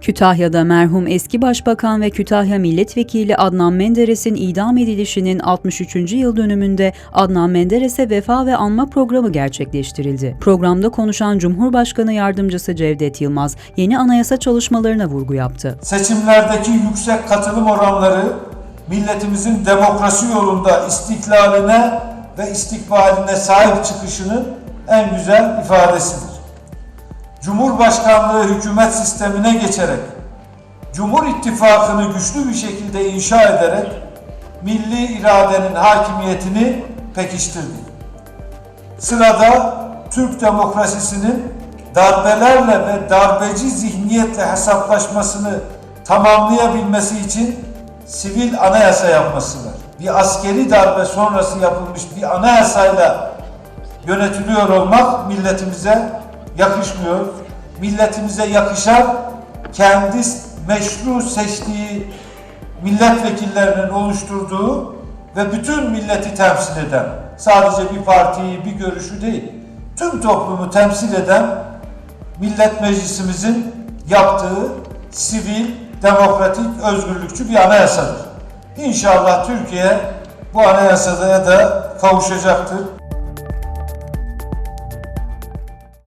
Kütahya'da merhum eski başbakan ve Kütahya Milletvekili Adnan Menderes'in idam edilişinin 63. yıl dönümünde Adnan Menderes'e vefa ve anma programı gerçekleştirildi. Programda konuşan Cumhurbaşkanı Yardımcısı Cevdet Yılmaz, yeni anayasa çalışmalarına vurgu yaptı. Seçimlerdeki yüksek katılım oranları milletimizin demokrasi yolunda istiklaline ve istikbaline sahip çıkışının en güzel ifadesidir. Cumhurbaşkanlığı hükümet sistemine geçerek Cumhur İttifakı'nı güçlü bir şekilde inşa ederek milli iradenin hakimiyetini pekiştirdi. Sırada Türk demokrasisinin darbelerle ve darbeci zihniyetle hesaplaşmasını tamamlayabilmesi için sivil anayasa yapması var. Bir askeri darbe sonrası yapılmış bir anayasayla yönetiliyor olmak milletimize yakışmıyor. Milletimize yakışan kendi meşru seçtiği milletvekillerinin oluşturduğu ve bütün milleti temsil eden, sadece bir partiyi, bir görüşü değil, tüm toplumu temsil eden Millet Meclisimizin yaptığı sivil, demokratik, özgürlükçü bir anayasadır. İnşallah Türkiye bu anayasaya da kavuşacaktır.